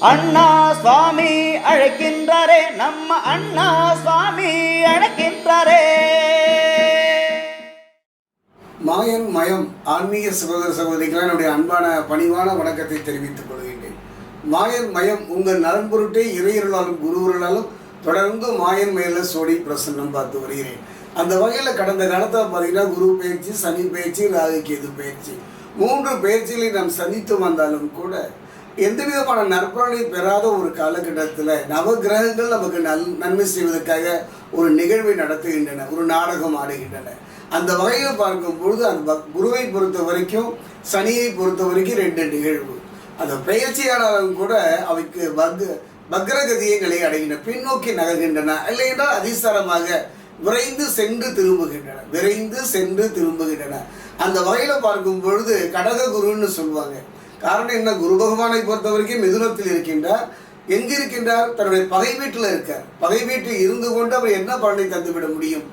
அண்ணா சுவாமி அழைக்கின்றாரே நம்ம அண்ணா சுவாமி அழைக்கின்றாரே. மாயன் மயம் ஆன்மீக சகோதர சகோதரிகளை என்னுடைய அன்பான பணிவான வணக்கத்தை தெரிவித்துக் கொள்கின்றேன். மாயன் மயம் உங்கள் நலன் பொருட்டே இறையர்களாலும் குருவர்களாலும் தொடர்ந்து மாயன் மயில சோடி பிரசன்னம் பார்த்து வருகிறேன். அந்த வகையில் கடந்த காலத்தில் பார்த்தீங்கன்னா குரு பயிற்சி சனி பயிற்சி ராகு கேது பயிற்சி. மூன்று பயிற்சிகளை நாம் சந்தித்து வந்தாலும் கூட எந்த விதமான நற்பலனையும் பெறாத ஒரு காலகட்டத்தில் நவகிரகங்கள் நமக்கு நல் நன்மை செய்வதற்காக ஒரு நிகழ்வை நடத்துகின்றன ஒரு நாடகம் ஆடுகின்றன. அந்த வகையில் பார்க்கும் பொழுது அந்த பக்- குருவை பொறுத்த வரைக்கும் சனியை பொறுத்த வரைக்கும் ரெண்டு நிகழ்வு. அந்த பெயர்ச்சியாளரும் கூட அவைக்கு பக் பக்ரகதியங்களை அடைகின்றன பின்னோக்கி நகர்கின்றன. இல்லை என்றால் அதிசாரமாக விரைந்து சென்று திரும்புகின்றன விரைந்து சென்று திரும்புகின்றன. அந்த வகையில் பார்க்கும் பொழுது கடக குருன்னு சொல்லுவாங்க. காரணம் என்ன? குரு பகவானை பொறுத்த வரைக்கும் மிதுனத்தில் இருக்கின்றார். எங்க இருக்கின்றார்? தன்னுடைய பகை வீட்டில் இருக்கார். பகை வீட்டில் இருந்து கொண்டு அவர் என்ன பலனை தந்துவிட முடியும்?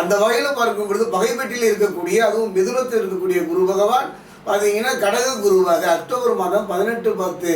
அந்த வகையில் பார்க்கும் பொழுது பகை வீட்டில் இருக்கக்கூடிய அதுவும் மிதுனத்தில் இருக்கக்கூடிய குரு பகவான் பார்த்தீங்கன்னா கடக குருவாக அக்டோபர் மாதம் பதினெட்டு பத்து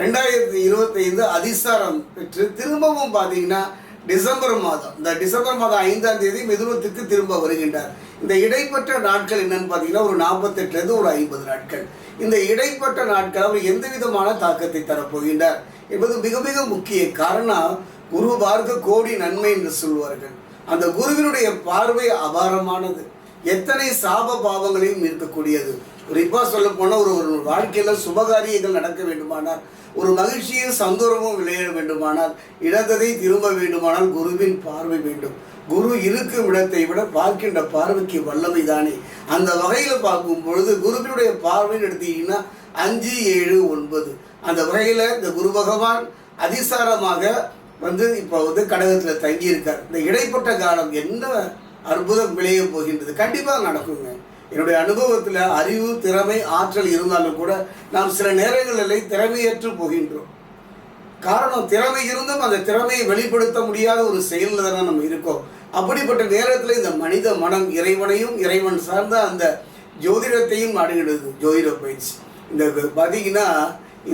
ரெண்டாயிரத்தி இருபத்தைந்து அதிசாரம் பெற்று திரும்பவும் பார்த்தீங்கன்னா டிசம்பர் மாதம் இந்த டிசம்பர் மாதம் ஐந்தாம் தேதி மிதுனத்துக்கு திரும்ப வருகின்றார். இந்த இடைப்பட்ட நாட்கள் என்னன்னு பார்த்தீங்கன்னா ஒரு நாற்பத்தெட்டுலேருந்து ஒரு ஐம்பது நாட்கள். இந்த இடைப்பட்ட நாட்கள் அவர் எந்த விதமான தாக்கத்தை தரப்போகின்றார் என்பது மிக மிக முக்கிய காரணம் குரு பார்க்க கோடி நன்மை என்று சொல்வார்கள். அந்த குருவினுடைய பார்வை அபாரமானது. எத்தனை சாப பாவங்களையும் இருக்கக்கூடியது. குறிப்பா சொல்ல போனால் ஒரு ஒரு வாழ்க்கையில சுபகாரியங்கள் நடக்க வேண்டுமானால் ஒரு மகிழ்ச்சியும் சந்தோஷமும் விளையாட வேண்டுமானால் இழந்ததை திரும்ப வேண்டுமானால் குருவின் பார்வை வேண்டும். குரு இருக்கும் இடத்தை விட பார்க்கின்ற பார்வைக்கு வல்லமை தானே. அந்த வகையில் பார்க்கும் பொழுது குருவினுடைய பார்வைன்னு எடுத்தீங்கன்னா அஞ்சு ஏழு ஒன்பது. அந்த வகையில் இந்த குரு பகவான் அதிசாரமாக வந்து இப்போ வந்து கடகத்தில் தங்கியிருக்கார். இந்த இடைப்பட்ட காலம் என்ன அற்புதம் விளைய போகின்றது. கண்டிப்பாக நடக்குங்க. என்னுடைய அனுபவத்தில் அறிவு திறமை ஆற்றல் இருந்தாலும் கூட நாம் சில நேரங்களில் திறமையற்று போகின்றோம். காரணம் திறமை இருந்தும் அந்த திறமையை வெளிப்படுத்த முடியாத ஒரு செயலில் தானே நம்ம இருக்கோம். அப்படிப்பட்ட நேரத்தில் இந்த மனித மனம் இறைவனையும் இறைவன் சார்ந்த அந்த ஜோதிடத்தையும் அணுகிடுது ஜோதிட பயிற்சி. இந்த பார்த்தீங்கன்னா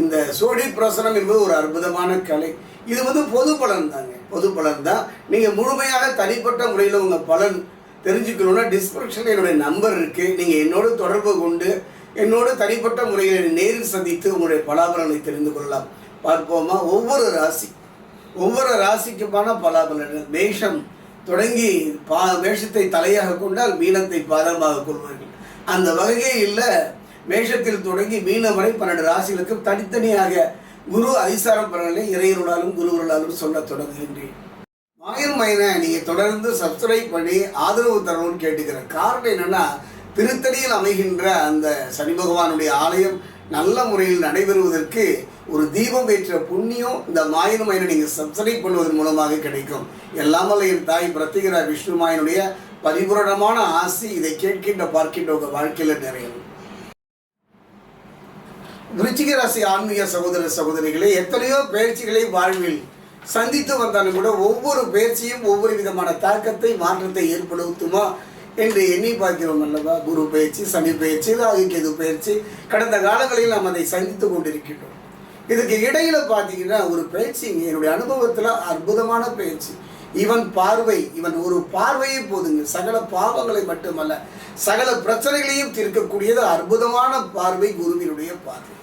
இந்த சோழி பிரசனம் என்பது ஒரு அற்புதமான கலை. இது வந்து பொது பலன் தாங்க பொது பலன் தான் நீங்கள் முழுமையாக தனிப்பட்ட முறையில் உங்கள் பலன் தெரிஞ்சுக்கணுன்னா டிஸ்கிரிப்ஷனில் என்னுடைய நம்பர் இருக்குது நீங்கள் என்னோடு தொடர்பு கொண்டு என்னோடு தனிப்பட்ட முறையில் நேரில் சந்தித்து உங்களுடைய பலாபலனை தெரிந்து கொள்ளலாம். பார்ப்போமா? ஒவ்வொரு ராசி. ஒவ்வொரு ராசிக்குமான பலாபலன் மேஷம் தொடங்கி பா மேஷத்தை தலையாக கொண்டால் மீனத்தை பாதமாக கொள்வார்கள். அந்த வகையில் மேஷத்தில் தொடங்கி மீனம் வரை பன்னெண்டு ராசிகளுக்கும் தனித்தனியாக குரு அதிசாரம் பலனை இறையருளாலும் குருவருளாலும் சொல்லத் தொடங்குகின்றேன். மாயன் மயனை நீங்கள் தொடர்ந்து சப்ஸ்கிரைப் பண்ணி ஆதரவு தரணும்னு கேட்டுக்கிறேன். காரணம் என்னென்னா திருத்தணியில் அமைகின்ற அந்த சனி பகவானுடைய ஆலயம் நல்ல முறையில் நடைபெறுவதற்கு ஒரு தீபம் ஏற்ற புண்ணியம் இந்த மாயன் மயனை நீங்கள் சப்ஸ்கிரைப் பண்ணுவதன் மூலமாக கிடைக்கும். எல்லாமல்ல என் தாய் பிரத்திகரா விஷ்ணு மாயனுடைய பரிபூரணமான ஆசி இதை கேட்கின்ற பார்க்கின்ற உங்கள் வாழ்க்கையில் நிறையும் விருச்சிக ராசி ஆன்மீக சகோதர சகோதரிகளே எத்தனையோ பயிற்சிகளை வாழ்வில் சந்தித்து வந்தாலும் கூட ஒவ்வொரு பயிற்சியும் ஒவ்வொரு விதமான தாக்கத்தை மாற்றத்தை ஏற்படுத்துமா என்று எண்ணி பார்க்கிறோம் அல்லவா? குரு பயிற்சி சனி பயிற்சி ராகு பயிற்சி கடந்த காலங்களில் நாம் அதை சந்தித்து கொண்டிருக்கின்றோம். இதுக்கு இடையில பார்த்தீங்கன்னா ஒரு பயிற்சி என்னுடைய அனுபவத்தில் அற்புதமான பயிற்சி இவன் பார்வை இவன் ஒரு பார்வையே போதுங்க. சகல பாவங்களை மட்டுமல்ல சகல பிரச்சனைகளையும் தீர்க்கக்கூடியது அற்புதமான பார்வை குருவினுடைய பார்வை.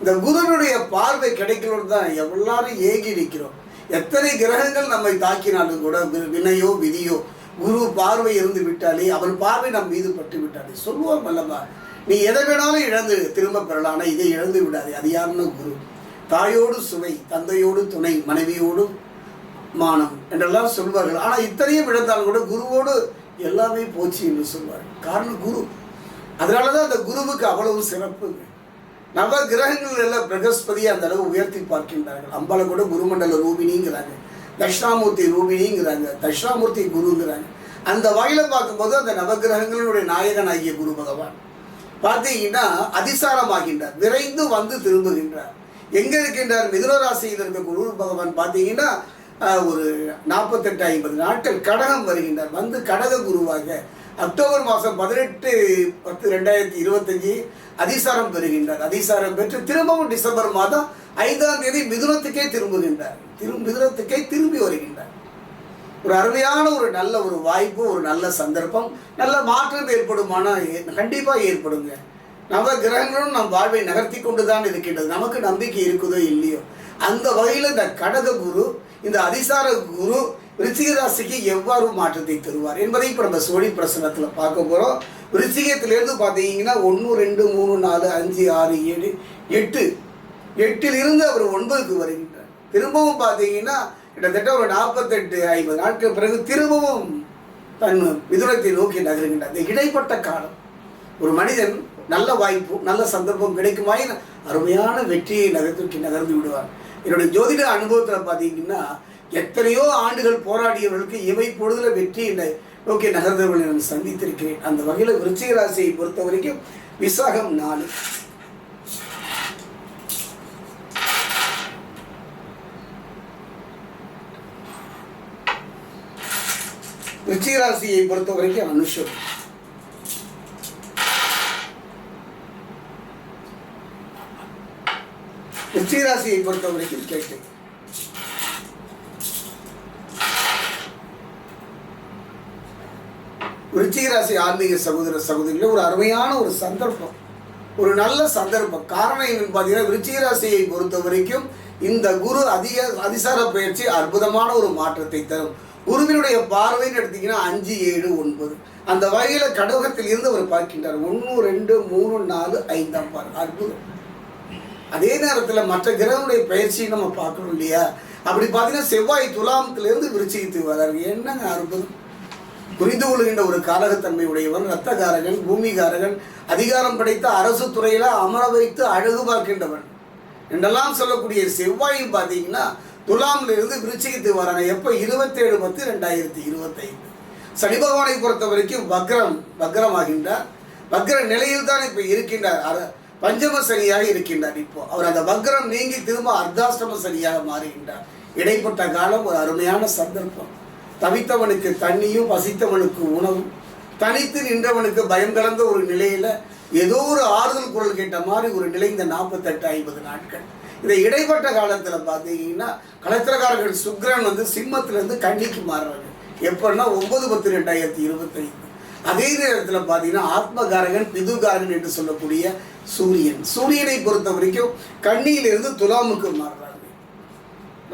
இந்த குருவினுடைய பார்வை கிடைக்கணும்னு தான் எல்லாரும் ஏகி நிற்கிறோம் எத்தனை கிரகங்கள் நம்மை தாக்கினாலும் கூட வி- வினையோ விதியோ குரு பார்வை இருந்து விட்டாலே அவன் பார்வை நம் மீது பட்டு விட்டாலே. சொல்லுவோம் அல்லவா? நீ எதை வேணாலும் இழந்து திரும்ப பெறலாம் ஆனால் இதை இழந்து விடாதே. அது யாருன்னு குரு. தாயோடு சுவை தந்தையோடு துணை மனைவியோடு மானம் என்றெல்லாம் சொல்வார்கள். ஆனால் இத்தனையும் இழந்தாலும் கூட குருவோடு எல்லாமே போச்சு என்று சொல்வார்கள். காரணம் குரு. அதனால தான் அந்த குருவுக்கு அவ்வளவு சிறப்புங்க. நவ கிரகங்கள் எல்லாம் பிரகஸ்பதியை அந்த அளவு உயர்த்தி பார்க்கின்றார்கள். அம்பால கூட குருமண்டல ரூபினிங்கிறாங்க தட்சிணாமூர்த்தி ரூபினிங்கிறாங்க தட்சிணாமூர்த்தி குருங்கிறாங்க. அந்த வகையில் பார்க்கும்போது அந்த நவகிரகங்களுடைய நாயகன் ஆகிய குரு பகவான் பார்த்தீங்கன்னா அதிசாரமாகின்றார். விரைந்து வந்து திரும்புகின்றார். எங்கே இருக்கின்றார்? மிதுன ராசியில் இருக்க குரு பகவான் பார்த்தீங்கன்னா ஒரு நாற்பத்தெட்டு ஐம்பது நாட்கள் கடகம் வருகின்றார். வந்து கடக குருவாக அக்டோபர் மாதம் பதினெட்டு பத்து ரெண்டாயிரத்தி இருபத்தஞ்சி அதிசாரம் பெறுகின்றார். அதிசாரம் பெற்று திரும்பவும் டிசம்பர் மாதம் ஐந்தாம் தேதி மிதுனத்துக்கே திரும்புகின்றார். திரும்ப மிதுனத்துக்கே திரும்பி வருகின்றார். ஒரு அருமையான ஒரு நல்ல ஒரு வாய்ப்பு ஒரு நல்ல சந்தர்ப்பம் நல்ல மாற்றம் ஏற்படுமானா கண்டிப்பாக ஏற்படுங்க. நவ கிரகங்களும் நம் வாழ்வை நகர்த்தி கொண்டு தான் இருக்கின்றது. நமக்கு நம்பிக்கை இருக்குதோ இல்லையோ அந்த வகையில் இந்த கடக குரு இந்த அதிசார குரு ரிச்சிகராசிக்கு எவ்வாறு மாற்றத்தை தருவார் என்பதை இப்போ நம்ம சோழி பிரசனத்தில் பார்க்க போகிறோம் ரிச்சிகத்திலேருந்து பார்த்தீங்கன்னா ஒன்று ரெண்டு மூணு நாலு அஞ்சு ஆறு ஏழு எட்டு. எட்டிலிருந்து அவர் ஒன்பதுக்கு வருகின்றார். திரும்பவும் பார்த்தீங்கன்னா கிட்டத்தட்ட ஒரு நாற்பத்தெட்டு ஐம்பது நாட்கள் பிறகு திரும்பவும் தன் மிதுனத்தை நோக்கி நகருகின்றார். இந்த இடைப்பட்ட காலம். ஒரு மனிதன் நல்ல வாய்ப்பு நல்ல சந்தர்ப்பம் கிடைக்குமாய் அருமையான வெற்றியை நகர்த்தி நகர்ந்து விடுவார். என்னுடைய ஜோதிட அனுபவத்தில் பார்த்தீங்கன்னா எத்தனையோ ஆண்டுகள் போராடியவர்களுக்கு இவை பொழுதுல வெற்றி இல்லை. ஓகே நகர்ந்தவர்களை நான் சந்தித்திருக்கிறேன். அந்த வகையில் விருச்சிக ராசியை பொறுத்த வரைக்கும் விசாகம் நாலு. விருச்சிக ராசியை பொறுத்த வரைக்கும் அனுஷம். விருச்சிக ராசியை பொறுத்த வரைக்கும் கேட்டேன் விருச்சிக ராசி ஆன்மீக சகோதர சகோதரிகளே ஒரு அருமையான ஒரு சந்தர்ப்பம். ஒரு நல்ல சந்தர்ப்பம். காரணம் என்னன்னு பார்த்தீங்கன்னா விருச்சிக ராசியை பொறுத்த வரைக்கும் இந்த குரு அதிக அதிசார பயிற்சி அற்புதமான ஒரு மாற்றத்தை தரும். குருவினுடைய பார்வைன்னு எடுத்தீங்கன்னா அஞ்சு ஏழு ஒன்பது. அந்த வகையில் கடகத்தில் இருந்து அவர் பார்க்கின்றார். ஒன்று ரெண்டு மூணு நாலு ஐந்தாம் பார் அற்புதம். அதே நேரத்தில் மற்ற கிரகங்களுடைய பயிற்சியை நம்ம பார்க்கணும் இல்லையா? அப்படி பார்த்தீங்கன்னா செவ்வாய் துலாமத்திலிருந்து விருச்சிகத்துக்கு வர்றாரு. என்னங்க அற்புதம்? புரிந்து கொள்கின்ற ஒரு காரகத்தன்மை உடையவன் ரத்தகாரகன் பூமிகாரகன் அதிகாரம் படைத்த அரசு துறையில அமர வைத்து அழகு பார்க்கின்றவன். என்றெல்லாம் சொல்லக்கூடிய செவ்வாயும் பார்த்தீங்கன்னா துலாம்ல இருந்து வராங்க எப்போ? இருபத்தேழு பத்து ரெண்டாயிரத்தி இருபத்தைந்து. சனி பகவானை பொறுத்த வரைக்கும் வக்ரம் வக்ரமாகின்றார். வக்ர நிலையில் தான் இப்போ இருக்கின்றார். பஞ்சம சனியாக இருக்கின்றார் இப்போ. அவர் அந்த வக்ரம் நீங்கி திரும்ப அர்த்தாஷ்டம சனியாக மாறுகின்றார். இடைப்பட்ட காலம் ஒரு அருமையான சந்தர்ப்பம். தவித்தவனுக்கு தண்ணியும் பசித்தவனுக்கு உணவும். தனித்து நின்றவனுக்கு பயம் கலந்த ஒரு நிலையில ஏதோ ஒரு ஆறுதல் குரல் கேட்ட மாதிரி ஒரு நிலை இந்த நாற்பத்தெட்டு ஐம்பது நாட்கள். இந்த இடைப்பட்ட காலத்துல பார்த்தீங்கன்னா கலத்திரக்காரர்கள் சுக்கிரன் வந்து சிம்மத்திலிருந்து கன்னிக்கு மாறுறாங்க. எப்படின்னா ஒன்பது பத்து ரெண்டாயிரத்தி இருபத்தைந்து. அதே நேரத்தில் பார்த்தீங்கன்னா ஆத்மகாரகன் பிதுகாரகன் என்று சொல்லக்கூடிய சூரியன். சூரியனை பொறுத்த வரைக்கும் கண்ணியிலிருந்து துலாமுக்கு மாறுறாங்க.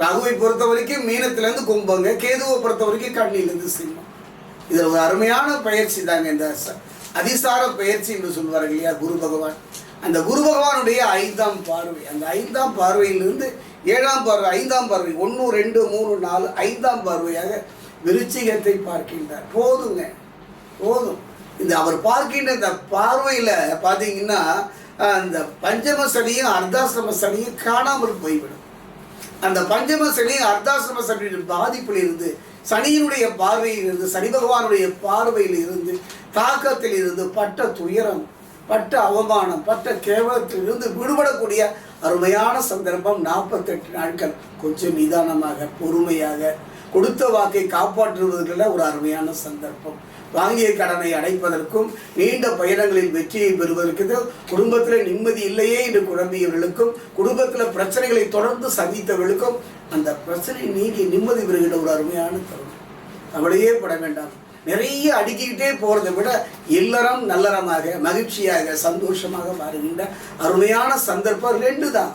ராகுவை பொறுத்த வரைக்கும் மீனத்திலேருந்து கும்பங்க கேதுவை பொறுத்த வரைக்கும் கண்ணிலிருந்து சிம்மம் இதில் ஒரு அருமையான பயிற்சி தாங்க இந்த அதிசார பயிற்சி என்று சொல்வார்கள் இல்லையா குரு பகவான். அந்த குரு பகவானுடைய ஐந்தாம் பார்வை. அந்த ஐந்தாம் பார்வையிலிருந்து ஏழாம் பார்வை ஐந்தாம் பார்வை ஒன்று ரெண்டு மூணு நாலு ஐந்தாம் பார்வையாக விருச்சிகத்தை பார்க்கின்றார். போதுங்க. போதும். இந்த அவர் பார்க்கின்ற இந்த பார்வையில் பார்த்தீங்கன்னா அந்த பஞ்சம சனியும் அர்த்தாசிரம சனியும் காணாமல் போய்விடும். அந்த பஞ்சம சனி அர்த்தாசிரம சனியின் பாதிப்பில் இருந்து சனியினுடைய பார்வையில் இருந்து சனி பகவானுடைய பார்வையில் இருந்து தாக்கத்தில் இருந்து பட்ட துயரம் பட்ட அவமானம் பட்ட கேவலத்தில் இருந்து விடுபடக்கூடிய அருமையான சந்தர்ப்பம் நாற்பத்தெட்டு நாட்கள். கொஞ்சம் நிதானமாக பொறுமையாக கொடுத்த வாக்கை காப்பாற்றுவதற்குள்ள ஒரு அருமையான சந்தர்ப்பம். வாங்கிய கடனை அடைப்பதற்கும் நீண்ட பயணங்களில் வெற்றியை பெறுவதற்கு குடும்பத்தில் நிம்மதி இல்லையே என்று குழம்பியவர்களுக்கும் குடும்பத்தில் பிரச்சனைகளை தொடர்ந்து சந்தித்தவர்களுக்கும் அந்த பிரச்சனை நீங்கி நிம்மதி பெறுகின்ற ஒரு அருமையான தருணம். அவளையே பட வேண்டாம். நிறைய அடுக்கிக்கிட்டே போகிறத விட இல்லறம் நல்லறமாக மகிழ்ச்சியாக சந்தோஷமாக மாறுகின்ற அருமையான சந்தர்ப்பம் ரெண்டு தான்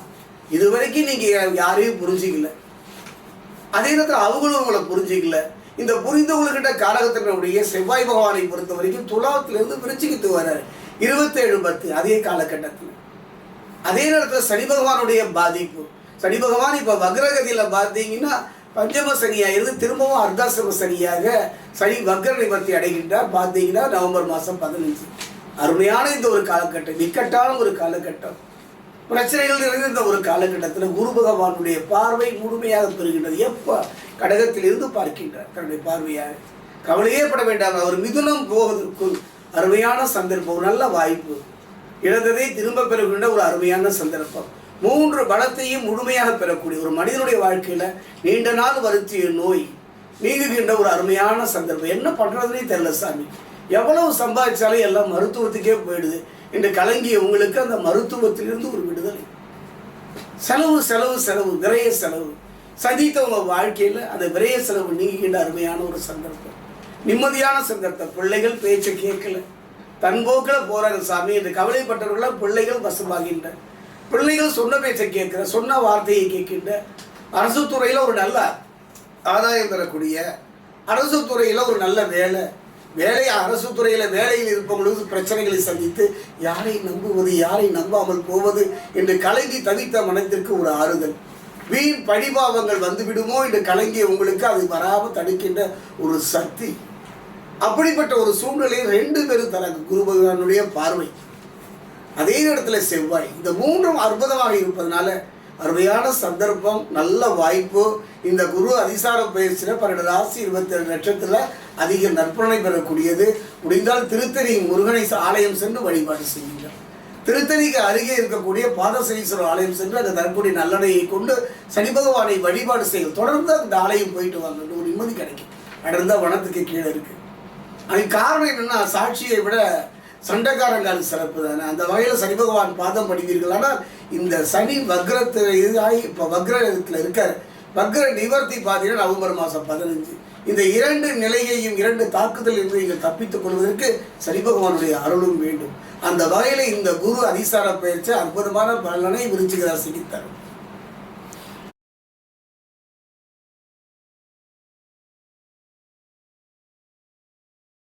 இதுவரைக்கும் நீங்கள் யாரையும் புரிஞ்சிக்கல. அதே நேரத்தில் அவங்களும் உங்களை புரிஞ்சிக்கல. இந்த புரிந்து கொள்கின்ற காலகட்டத்தினுடைய செவ்வாய் பகவானை பொறுத்த வரைக்கும் துலாத்திலிருந்து விருச்சிக்கிட்டு வர்றாரு இருபத்தேழு பத்து அதே காலகட்டத்தில். அதே நேரத்தில் சனி பகவானுடைய பாதிப்பு. சனி பகவான் இப்போ வக்ரகதியில் பார்த்தீங்கன்னா பஞ்சம சனியாக இருந்து திரும்பவும் அர்த்தாசிரம சனியாக சனி வக்ர நிவர்த்தி அடைகின்றார். பார்த்தீங்கன்னா நவம்பர் மாதம் பதினஞ்சு. அருமையான இந்த ஒரு காலகட்டம் இக்கட்டான ஒரு காலகட்டம். பிரச்சனைகள் நிறைந்த இந்த ஒரு காலகட்டத்தில் குரு பகவானுடைய பார்வை முழுமையாக பெறுகின்றது எப்போ கடகத்தில் இருந்து பார்க்கின்றார்? தன்னுடைய பார்வையாக கவலையே பட வேண்டாம். அவர் மிதுனம் போவதற்கு அருமையான சந்தர்ப்பம் ஒரு நல்ல வாய்ப்பு. இழந்ததை திரும்ப பெறுகின்ற ஒரு அருமையான சந்தர்ப்பம். மூன்று பலத்தையும் முழுமையாக பெறக்கூடிய ஒரு மனிதனுடைய வாழ்க்கையில் நீண்ட நாள் வருத்திய நோய் நீங்குகின்ற ஒரு அருமையான சந்தர்ப்பம். என்ன பண்ணுறதுனே தெரியல சாமி. எவ்வளவு சம்பாதிச்சாலும் எல்லாம் மருத்துவத்துக்கே போயிடுது. என்று கலங்கிய உங்களுக்கு அந்த மருத்துவத்திலிருந்து ஒரு விடுதலை. செலவு செலவு செலவு விரைய செலவு. சதித்தவங்க வாழ்க்கையில் அந்த விரைய செலவு நீங்கிக்கின்ற அருமையான ஒரு சந்தர்ப்பம். நிம்மதியான சந்தர்ப்பம். பிள்ளைகள் பேச்சை கேட்கல. தன் போகிறாங்க போறாங்க சாமி. என்று கவலைப்பட்டவர்களால் பிள்ளைகள் வசமாகின்ற. பிள்ளைகள் சொன்ன பேச்சை கேட்குற சொன்ன வார்த்தையை கேட்கின்ற. அரசு துறையில் ஒரு நல்ல ஆதாயம் பெறக்கூடிய அரசு துறையில் ஒரு நல்ல வேலை. வேலை அரசு துறையில் வேலையில் இருப்பவங்களுக்கு பிரச்சனைகளை சந்தித்து யாரை நம்புவது யாரை நம்பாமல் போவது என்று கலங்கி தவித்த மனத்திற்கு ஒரு ஆறுதல். வீண் பழிபாவங்கள் வந்துவிடுமோ என்று கலங்கிய உங்களுக்கு அது வராமல் தடுக்கின்ற ஒரு சக்தி. அப்படிப்பட்ட ஒரு சூழ்நிலையை ரெண்டு பேரும் தனக்கு குரு பகவானுடைய பார்வை. அதே இடத்துல செவ்வாய். இந்த மூன்றும் அற்புதமாக இருப்பதனால அருமையான சந்தர்ப்பம் நல்ல வாய்ப்பு. இந்த குரு அதிசார பயிற்சியில் பன்னெண்டு ராசி இருபத்தி ஏழு லட்சத்தில் அதிக நற்பலனை பெறக்கூடியது. முடிந்தால் திருத்தணி முருகனை ஆலயம் சென்று வழிபாடு செய்யுங்கள். திருத்தணிக்கு அருகே இருக்கக்கூடிய பாதசனீஸ்வரர் ஆலயம் சென்று அந்த தரக்கூடிய நல்லடையை கொண்டு சனி பகவானை வழிபாடு செய்யும் தொடர்ந்து அந்த ஆலயம் போயிட்டு வாங்க. ஒரு நிம்மதி கிடைக்கும். அடர்ந்த வனத்துக்கு கீழே இருக்கு. அதுக்கு காரணம் என்னன்னா சாட்சியை விட சண்டைக்காரங்கால் சிறப்பு தானே? அந்த வகையில் சனி பகவான் பாதம் படிவீர்கள். ஆனால் இந்த சனி வக்ரத்தில் இதாகி இப்போ வக்ரத்தில் இருக்கார். வக்ர நிவர்த்தி பார்த்தீங்கன்னா நவம்பர் மாதம் பதினஞ்சு. இந்த இரண்டு நிலையையும் இரண்டு தாக்குதல் இருந்து நீங்கள் தப்பித்துக் கொள்வதற்கு சனி பகவானுடைய அருளும் வேண்டும். அந்த வகையில் இந்த குரு அதிசார பயிற்சி அற்புதமான பலனை விருச்சிகராசிக்கு தரும்.